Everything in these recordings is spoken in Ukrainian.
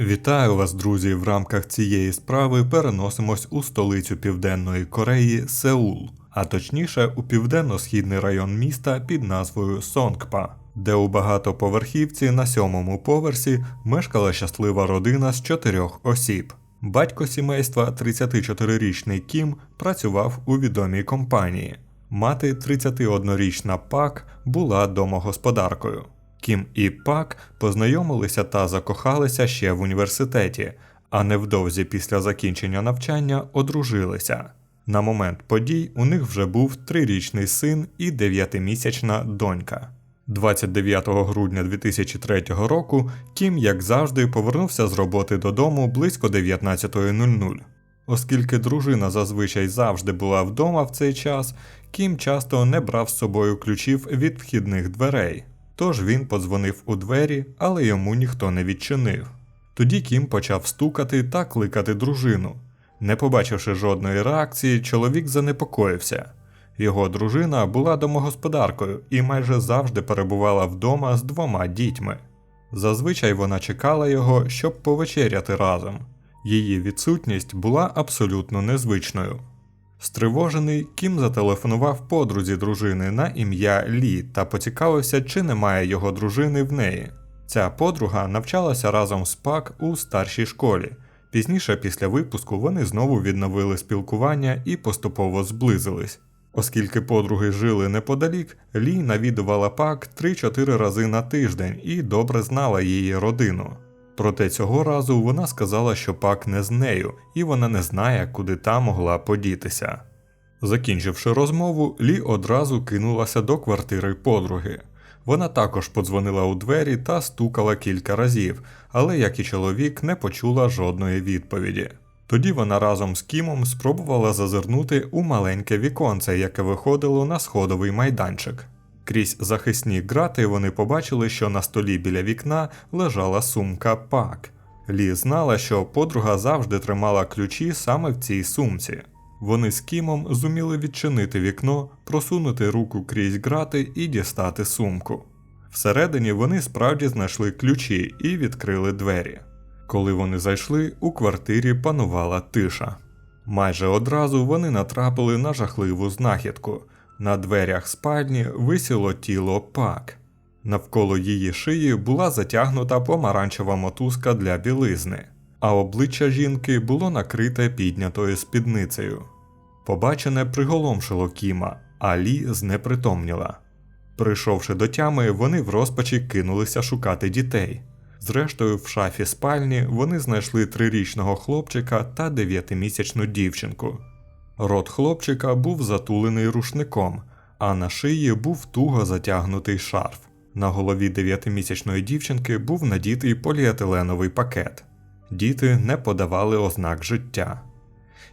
Вітаю вас, друзі! В рамках цієї справи переносимось у столицю Південної Кореї Сеул, а точніше у південно-східний район міста під назвою Сонгпа, де у багатоповерхівці на сьомому поверсі мешкала щаслива родина з чотирьох осіб. Батько сімейства, 34-річний Кім, працював у відомій компанії. Мати, 31-річна Пак, була домогосподаркою. Кім і Пак познайомилися та закохалися ще в університеті, а невдовзі після закінчення навчання одружилися. На момент подій у них вже був трирічний син і дев'ятимісячна донька. 29 грудня 2003 року Кім, як завжди, повернувся з роботи додому близько 19.00. Оскільки дружина зазвичай завжди була вдома в цей час, Кім часто не брав з собою ключів від вхідних дверей. Тож він подзвонив у двері, але йому ніхто не відчинив. Тоді Кім почав стукати та кликати дружину. Не побачивши жодної реакції, чоловік занепокоївся. Його дружина була домогосподаркою і майже завжди перебувала вдома з двома дітьми. Зазвичай вона чекала його, щоб повечеряти разом. Її відсутність була абсолютно незвичною. Стривожений, Кім зателефонував подрузі дружини на ім'я Лі та поцікавився, чи немає його дружини в неї. Ця подруга навчалася разом з Пак у старшій школі. Пізніше, після випуску, вони знову відновили спілкування і поступово зблизились. Оскільки подруги жили неподалік, Лі навідувала Пак 3-4 рази на тиждень і добре знала її родину. Проте цього разу вона сказала, що пак не з нею, і вона не знає, куди та могла подітися. Закінчивши розмову, Лі одразу кинулася до квартири подруги. Вона також подзвонила у двері та стукала кілька разів, але, як і чоловік, не почула жодної відповіді. Тоді вона разом з Кімом спробувала зазирнути у маленьке віконце, яке виходило на сходовий майданчик. Крізь захисні грати вони побачили, що на столі біля вікна лежала сумка пак. Лі знала, що подруга завжди тримала ключі саме в цій сумці. Вони з Кімом зуміли відчинити вікно, просунути руку крізь грати і дістати сумку. Всередині вони справді знайшли ключі і відкрили двері. Коли вони зайшли, у квартирі панувала тиша. Майже одразу вони натрапили на жахливу знахідку. На дверях спальні висіло тіло пак. Навколо її шиї була затягнута помаранчева мотузка для білизни, а обличчя жінки було накрите піднятою спідницею. Побачене приголомшило Кіма, а Лі знепритомніла. Прийшовши до тями, вони в розпачі кинулися шукати дітей. Зрештою, в шафі спальні вони знайшли трирічного хлопчика та дев'ятимісячну дівчинку. Рот хлопчика був затулений рушником, а на шиї був туго затягнутий шарф. На голові дев'ятимісячної дівчинки був надітий поліетиленовий пакет. Діти не подавали ознак життя.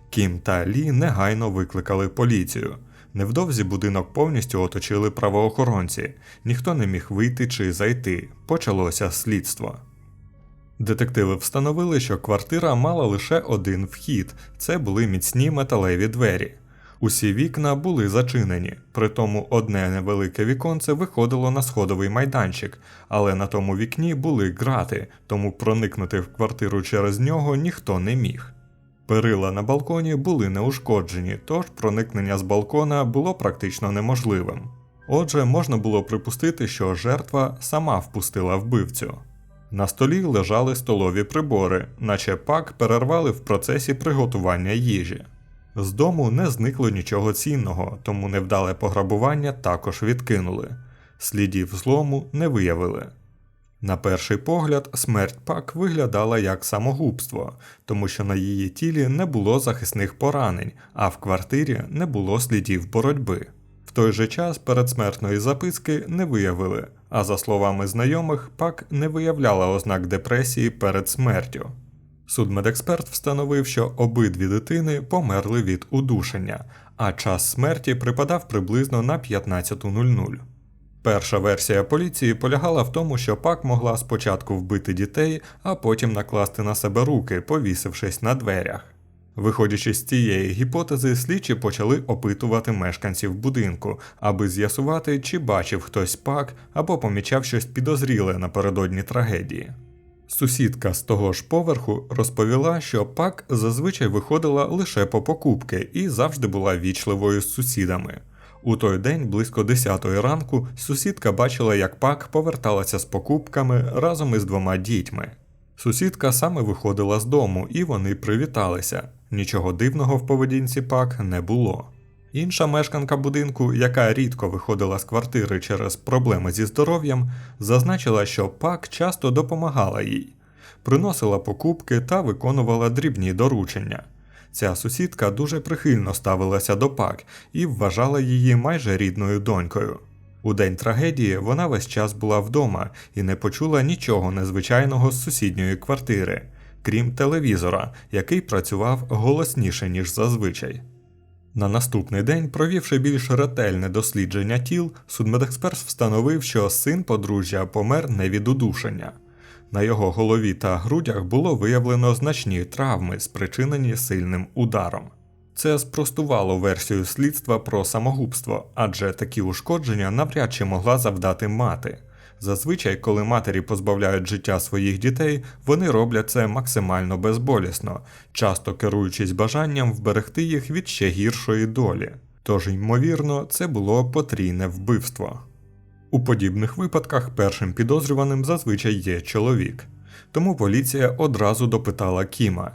Кім та Лі негайно викликали поліцію. Невдовзі будинок повністю оточили правоохоронці, ніхто не міг вийти чи зайти. Почалося слідство. Детективи встановили, що квартира мала лише один вхід це були міцні металеві двері. Усі вікна були зачинені, при тому одне невелике віконце виходило на сходовий майданчик, але на тому вікні були грати, тому проникнути в квартиру через нього ніхто не міг. Перила на балконі були неушкоджені, тож проникнення з балкона було практично неможливим. Отже, можна було припустити, що жертва сама впустила вбивцю. На столі лежали столові прибори, наче пак перервали в процесі приготування їжі. З дому не зникло нічого цінного, тому невдале пограбування також відкинули. Слідів злому не виявили. На перший погляд, смерть пак виглядала як самогубство, тому що на її тілі не було захисних поранень, а в квартирі не було слідів боротьби. В той же час передсмертної записки не виявили, а за словами знайомих, пак не виявляла ознак депресії перед смертю. Судмедексперт встановив, що обидві дитини померли від удушення, а час смерті припадав приблизно на 15.00. Перша версія поліції полягала в тому, що пак могла спочатку вбити дітей, а потім накласти на себе руки, повісившись на дверях. Виходячи з цієї гіпотези, слідчі почали опитувати мешканців будинку, аби з'ясувати, чи бачив хтось пак або помічав щось підозріле напередодні трагедії. Сусідка з того ж поверху розповіла, що пак зазвичай виходила лише по покупки і завжди була вічливою з сусідами. У той день, близько 10 ранку, сусідка бачила, як пак поверталася з покупками разом із двома дітьми. Сусідка саме виходила з дому, і вони привіталися. Нічого дивного в поведінці пак не було. Інша мешканка будинку, яка рідко виходила з квартири через проблеми зі здоров'ям, зазначила, що пак часто допомагала їй, приносила покупки та виконувала дрібні доручення. Ця сусідка дуже прихильно ставилася до пак і вважала її майже рідною донькою. У день трагедії вона весь час була вдома і не почула нічого незвичайного з сусідньої квартири, крім телевізора, який працював голосніше, ніж зазвичай. На наступний день, провівши більш ретельне дослідження тіл, судмедексперт встановив, що син подружжя помер не від удушення. На його голові та грудях було виявлено значні травми, спричинені сильним ударом. Це спростувало версію слідства про самогубство, адже такі ушкодження навряд чи могла завдати мати. Зазвичай, коли матері позбавляють життя своїх дітей, вони роблять це максимально безболісно, часто керуючись бажанням вберегти їх від ще гіршої долі. Тож, ймовірно, це було потрійне вбивство. У подібних випадках першим підозрюваним зазвичай є чоловік, тому поліція одразу допитала Кіма.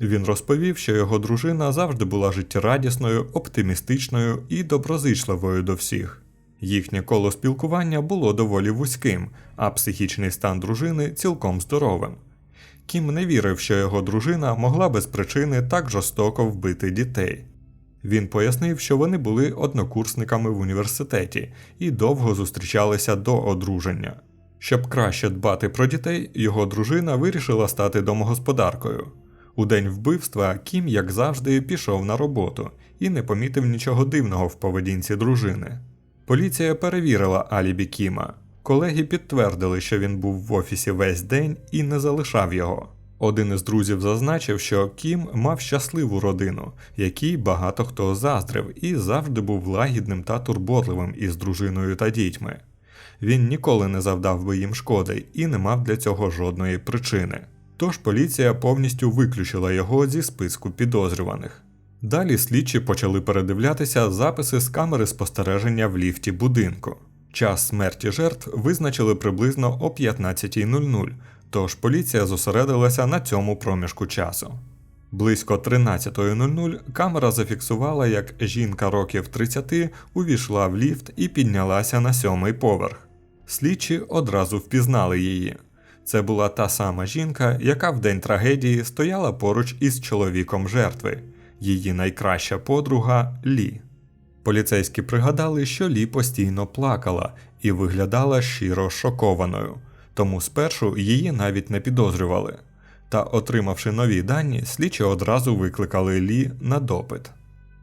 Він розповів, що його дружина завжди була життєрадісною, оптимістичною і доброзичливою до всіх. Їхнє коло спілкування було доволі вузьким, а психічний стан дружини цілком здоровим. Кім не вірив, що його дружина могла без причини так жорстоко вбити дітей. Він пояснив, що вони були однокурсниками в університеті і довго зустрічалися до одруження. Щоб краще дбати про дітей, його дружина вирішила стати домогосподаркою. У день вбивства Кім, як завжди, пішов на роботу і не помітив нічого дивного в поведінці дружини. Поліція перевірила алібі Кіма. Колеги підтвердили, що він був в офісі весь день і не залишав його. Один із друзів зазначив, що Кім мав щасливу родину, якій багато хто заздрив, і завжди був лагідним та турботливим із дружиною та дітьми. Він ніколи не завдав би їм шкоди і не мав для цього жодної причини. Тож поліція повністю виключила його зі списку підозрюваних. Далі слідчі почали передивлятися записи з камери спостереження в ліфті будинку. Час смерті жертв визначили приблизно о 15.00, тож поліція зосередилася на цьому проміжку часу. Близько 13.00 камера зафіксувала, як жінка років 30 увійшла в ліфт і піднялася на сьомий поверх. Слідчі одразу впізнали її. Це була та сама жінка, яка в день трагедії стояла поруч із чоловіком жертви, її найкраща подруга Лі. Поліцейські пригадали, що Лі постійно плакала і виглядала щиро шокованою, тому спершу її навіть не підозрювали. Та, отримавши нові дані, слідчі одразу викликали Лі на допит.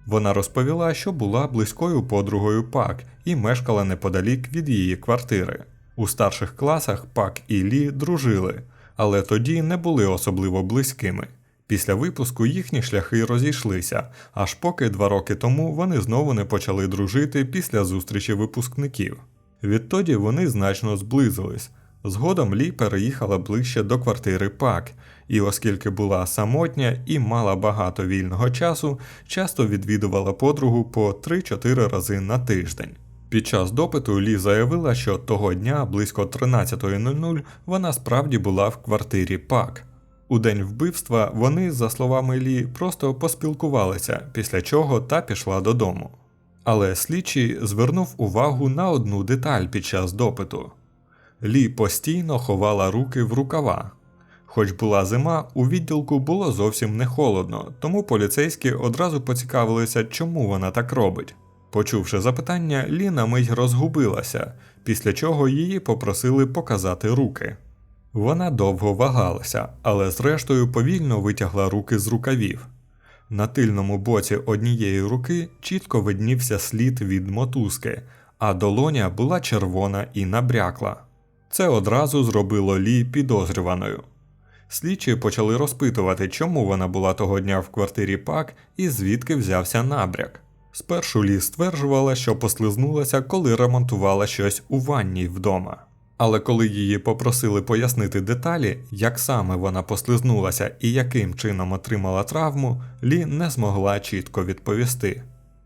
Вона розповіла, що була близькою подругою Пак і мешкала неподалік від її квартири. У старших класах Пак і Лі дружили, але тоді не були особливо близькими. Після випуску їхні шляхи розійшлися, аж поки два роки тому вони знову не почали дружити після зустрічі випускників. Відтоді вони значно зблизились. Згодом Лі переїхала ближче до квартири Пак, і оскільки була самотня і мала багато вільного часу, часто відвідувала подругу по 3-4 рази на тиждень. Під час допиту Лі заявила, що того дня близько 13.00 вона справді була в квартирі Пак. У день вбивства вони, за словами Лі, просто поспілкувалися, після чого та пішла додому. Але слідчий звернув увагу на одну деталь під час допиту. Лі постійно ховала руки в рукава. Хоч була зима, у відділку було зовсім не холодно, тому поліцейські одразу поцікавилися, чому вона так робить. Почувши запитання, Лі на мить розгубилася, після чого її попросили показати руки. Вона довго вагалася, але зрештою повільно витягла руки з рукавів. На тильному боці однієї руки чітко виднівся слід від мотузки, а долоня була червона і набрякла. Це одразу зробило Лі підозрюваною. Слідчі почали розпитувати, чому вона була того дня в квартирі Пак і звідки взявся набряк. Спершу Лі стверджувала, що послизнулася, коли ремонтувала щось у ванній вдома. Але коли її попросили пояснити деталі, як саме вона послизнулася і яким чином отримала травму, Лі не змогла чітко відповісти.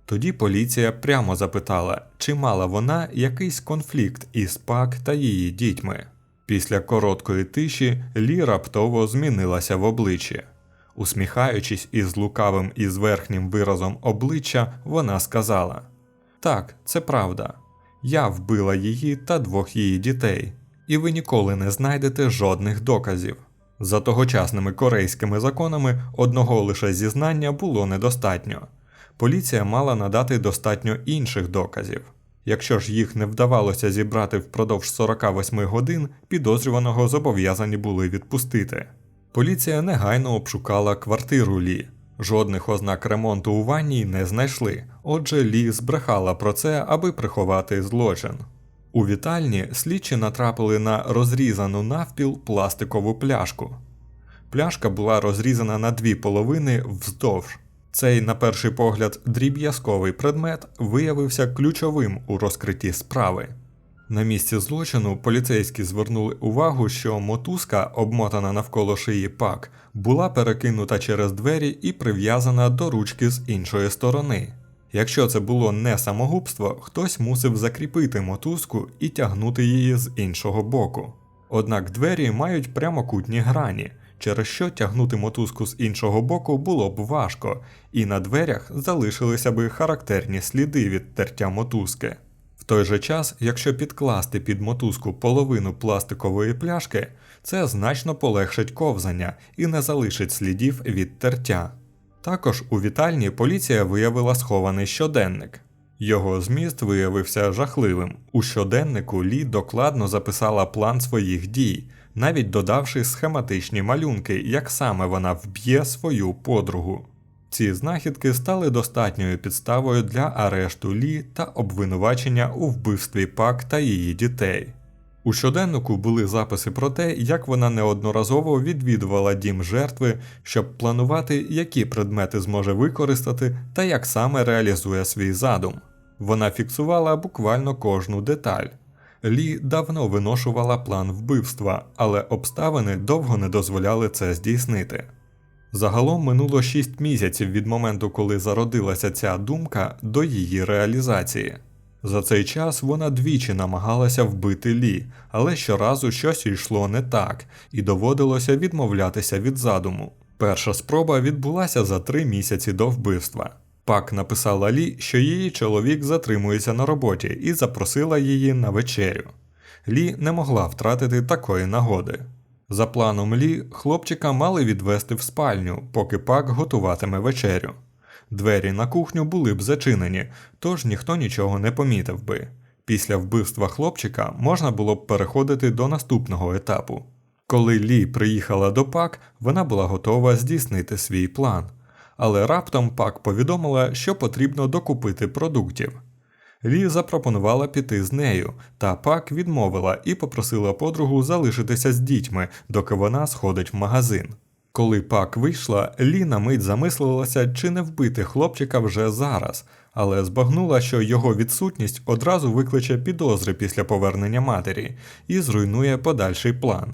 Тоді поліція прямо запитала, чи мала вона якийсь конфлікт із Пак та її дітьми. Після короткої тиші Лі раптово змінилася в обличчі. Усміхаючись із лукавим і зверхнім виразом обличчя, вона сказала: Так, це правда. Я вбила її та двох її дітей, і ви ніколи не знайдете жодних доказів. За тогочасними корейськими законами одного лише зізнання було недостатньо. Поліція мала надати достатньо інших доказів. Якщо ж їх не вдавалося зібрати впродовж 48 годин, підозрюваного зобов'язані були відпустити. Поліція негайно обшукала квартиру Лі. Жодних ознак ремонту у ванній не знайшли, отже, Лі збрехала про це, аби приховати злочин. У вітальні слідчі натрапили на розрізану навпіл пластикову пляшку. Пляшка була розрізана на дві половини вздовж. Цей, на перший погляд, дріб'язковий предмет виявився ключовим у розкритті справи. На місці злочину поліцейські звернули увагу, що мотузка, обмотана навколо шиї пак, була перекинута через двері і прив'язана до ручки з іншої сторони. Якщо це було не самогубство, хтось мусив закріпити мотузку і тягнути її з іншого боку. Однак двері мають прямокутні грані, через що тягнути мотузку з іншого боку було б важко, і на дверях залишилися би характерні сліди від тертя мотузки. Той же час, якщо підкласти під мотузку половину пластикової пляшки, це значно полегшить ковзання і не залишить слідів від тертя. Також у вітальні поліція виявила схований щоденник. Його зміст виявився жахливим. У щоденнику Лі докладно записала план своїх дій, навіть додавши схематичні малюнки, як саме вона вб'є свою подругу. Ці знахідки стали достатньою підставою для арешту Лі та обвинувачення у вбивстві Пак та її дітей. У щоденнику були записи про те, як вона неодноразово відвідувала дім жертви, щоб планувати, які предмети зможе використати та як саме реалізує свій задум. Вона фіксувала буквально кожну деталь. Лі давно виношувала план вбивства, але обставини довго не дозволяли це здійснити. Загалом минуло 6 місяців від моменту, коли зародилася ця думка, до її реалізації. За цей час вона двічі намагалася вбити Лі, але щоразу щось йшло не так, і доводилося відмовлятися від задуму. Перша спроба відбулася за три місяці до вбивства. Пак написала Лі, що її чоловік затримується на роботі і запросила її на вечерю. Лі не могла втратити такої нагоди. За планом Лі, хлопчика мали відвести в спальню, поки пак готуватиме вечерю. Двері на кухню були б зачинені, тож ніхто нічого не помітив би. Після вбивства хлопчика можна було б переходити до наступного етапу. Коли Лі приїхала до Пак, вона була готова здійснити свій план. Але раптом Пак повідомила, що потрібно докупити продуктів. Лі запропонувала піти з нею, та Пак відмовила і попросила подругу залишитися з дітьми, доки вона сходить в магазин. Коли Пак вийшла, Лі на мить замислилася, чи не вбити хлопчика вже зараз, але збагнула, що його відсутність одразу викличе підозри після повернення матері і зруйнує подальший план.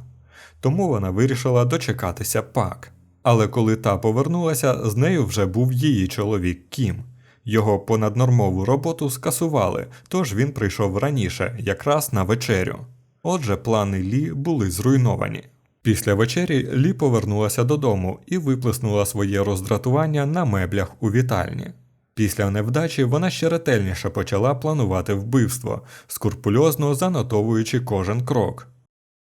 Тому вона вирішила дочекатися Пак. Але коли та повернулася, з нею вже був її чоловік Кім. Його понаднормову роботу скасували, тож він прийшов раніше, якраз на вечерю. Отже, плани Лі були зруйновані. Після вечері Лі повернулася додому і виплеснула своє роздратування на меблях у вітальні. Після невдачі вона ще ретельніше почала планувати вбивство, скрупульозно занотовуючи кожен крок.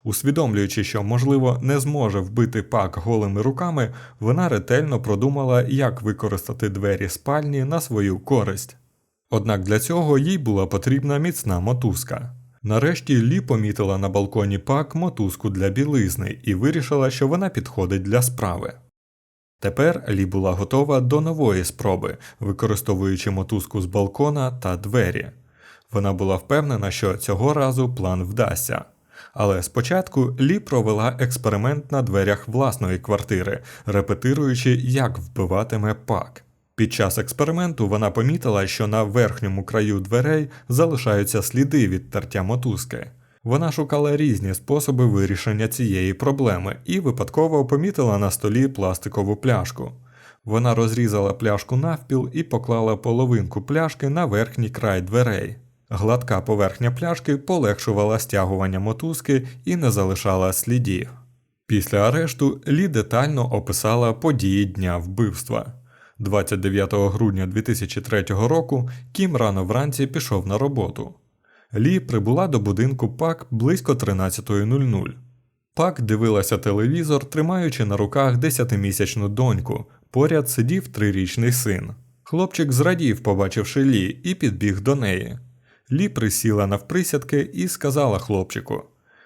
Усвідомлюючи, що, можливо, не зможе вбити пак голими руками, вона ретельно продумала, як використати двері спальні на свою користь. Однак для цього їй була потрібна міцна мотузка. Нарешті Лі помітила на балконі пак мотузку для білизни і вирішила, що вона підходить для справи. Тепер Лі була готова до нової спроби, використовуючи мотузку з балкона та двері. Вона була впевнена, що цього разу план вдасться. Але спочатку Лі провела експеримент на дверях власної квартири, репетируючи, як вбиватиме пак. Під час експерименту вона помітила, що на верхньому краю дверей залишаються сліди від тертя мотузки. Вона шукала різні способи вирішення цієї проблеми і випадково помітила на столі пластикову пляшку. Вона розрізала пляшку навпіл і поклала половинку пляшки на верхній край дверей. Гладка поверхня пляшки полегшувала стягування мотузки і не залишала слідів. Після арешту Лі детально описала події дня вбивства. 29 грудня 2003 року Кім рано вранці пішов на роботу. Лі прибула до будинку Пак близько 13.00. Пак дивилася телевізор, тримаючи на руках десятимісячну доньку. Поряд сидів трирічний син. Хлопчик зрадів, побачивши Лі, і підбіг до неї. Лі присіла навприсядки і сказала хлопчику: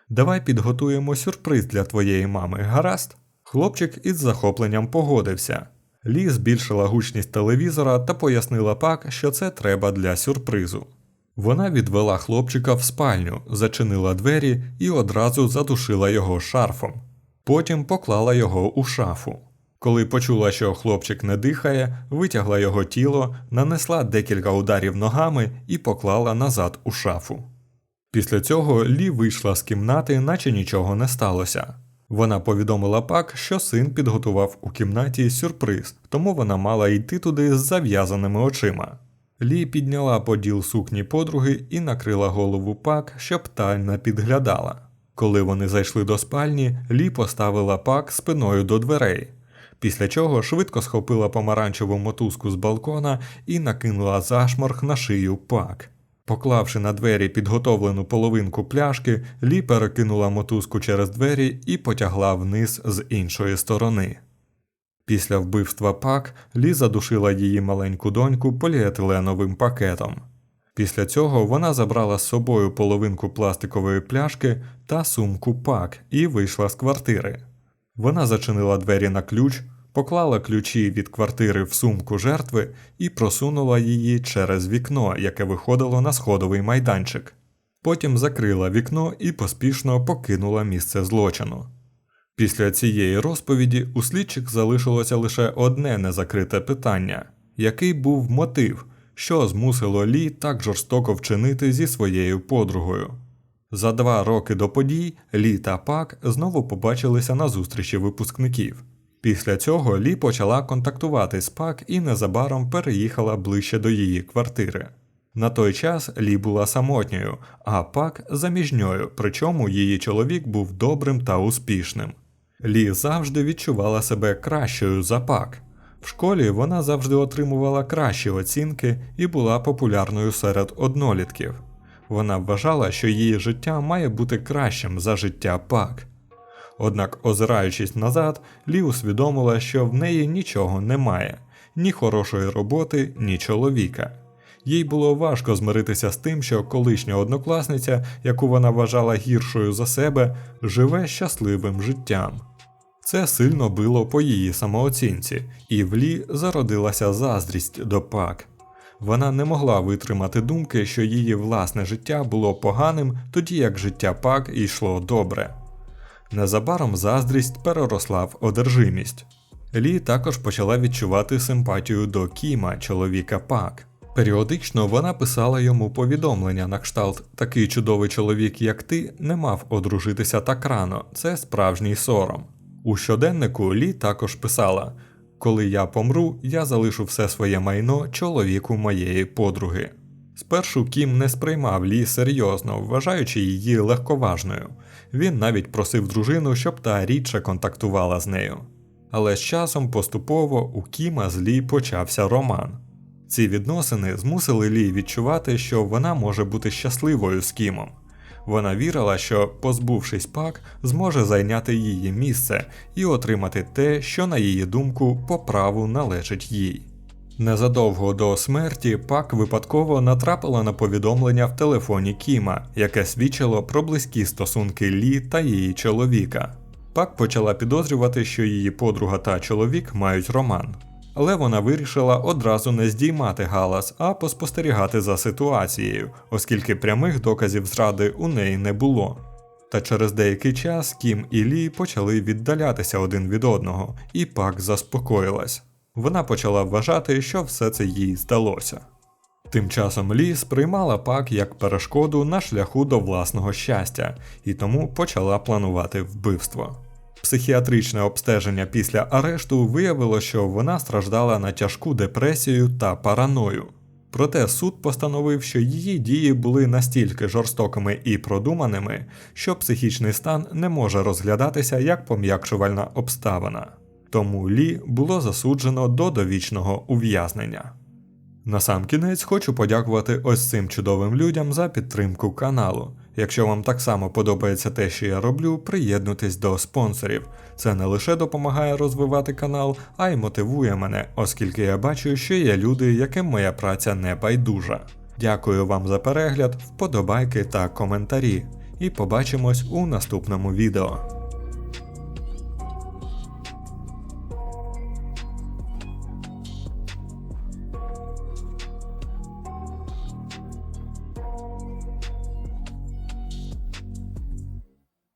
Давай підготуємо сюрприз для твоєї мами, гаразд? Хлопчик із захопленням погодився. Лі збільшила гучність телевізора та пояснила пак, що це треба для сюрпризу. Вона відвела хлопчика в спальню, зачинила двері і одразу задушила його шарфом. Потім поклала його у шафу. Коли почула, що хлопчик не дихає, витягла його тіло, нанесла декілька ударів ногами і поклала назад у шафу. Після цього Лі вийшла з кімнати, наче нічого не сталося. Вона повідомила пак, що син підготував у кімнаті сюрприз, тому вона мала йти туди з зав'язаними очима. Лі підняла поділ сукні подруги і накрила голову пак, щоб та не підглядала. Коли вони зайшли до спальні, Лі поставила пак спиною до дверей, після чого швидко схопила помаранчеву мотузку з балкона і накинула зашморг на шию пак. Поклавши на двері підготовлену половинку пляшки, Лі перекинула мотузку через двері і потягла вниз з іншої сторони. Після вбивства пак Лі задушила її маленьку доньку поліетиленовим пакетом. Після цього вона забрала з собою половинку пластикової пляшки та сумку пак і вийшла з квартири. Вона зачинила двері на ключ, поклала ключі від квартири в сумку жертви і просунула її через вікно, яке виходило на сходовий майданчик. Потім закрила вікно і поспішно покинула місце злочину. Після цієї розповіді у слідчих залишилося лише одне незакрите питання який був мотив, що змусило Лі так жорстоко вчинити зі своєю подругою. За два роки до подій Лі та Пак знову побачилися на зустрічі випускників. Після цього Лі почала контактувати з Пак і незабаром переїхала ближче до її квартири. На той час Лі була самотньою, а Пак заміжньою, причому її чоловік був добрим та успішним. Лі завжди відчувала себе кращою за Пак. В школі вона завжди отримувала кращі оцінки і була популярною серед однолітків. Вона вважала, що її життя має бути кращим за життя Пак. Однак, озираючись назад, Лі усвідомила, що в неї нічого немає ні хорошої роботи, ні чоловіка. Їй було важко змиритися з тим, що колишня однокласниця, яку вона вважала гіршою за себе, живе щасливим життям. Це сильно било по її самооцінці, і в Лі зародилася заздрість до пак. Вона не могла витримати думки, що її власне життя було поганим, тоді як життя пак йшло добре. Незабаром заздрість переросла в одержимість. Лі також почала відчувати симпатію до Кіма, чоловіка пак. Періодично вона писала йому повідомлення на кшталт Такий чудовий чоловік, як ти, не мав одружитися так рано, це справжній сором. У щоденнику Лі також писала: Коли я помру, я залишу все своє майно чоловіку моєї подруги. Спершу Кім не сприймав Лі серйозно, вважаючи її легковажною. Він навіть просив дружину, щоб та рідше контактувала з нею. Але з часом поступово у Кіма з Лі почався роман. Ці відносини змусили Лі відчувати, що вона може бути щасливою з Кімом. Вона вірила, що, позбувшись пак, зможе зайняти її місце і отримати те, що, на її думку, по праву належить їй. Незадовго до смерті пак випадково натрапила на повідомлення в телефоні Кіма, яке свідчило про близькі стосунки Лі та її чоловіка. Пак почала підозрювати, що її подруга та чоловік мають роман. Але вона вирішила одразу не здіймати галас, а поспостерігати за ситуацією, оскільки прямих доказів зради у неї не було. Та через деякий час Кім і Лі почали віддалятися один від одного, і пак заспокоїлась. Вона почала вважати, що все це їй здалося. Тим часом Лі сприймала пак як перешкоду на шляху до власного щастя і тому почала планувати вбивство. Психіатричне обстеження після арешту виявило, що вона страждала на тяжку депресію та параною. Проте суд постановив, що її дії були настільки жорстокими і продуманими, що психічний стан не може розглядатися як пом'якшувальна обставина. Тому Лі було засуджено до довічного ув'язнення. Насамкінець хочу подякувати ось цим чудовим людям за підтримку каналу. Якщо вам так само подобається те, що я роблю, приєднуйтесь до спонсорів. Це не лише допомагає розвивати канал, а й мотивує мене, оскільки я бачу, що є люди, яким моя праця не байдужа. Дякую вам за перегляд, вподобайки та коментарі. І побачимось у наступному відео.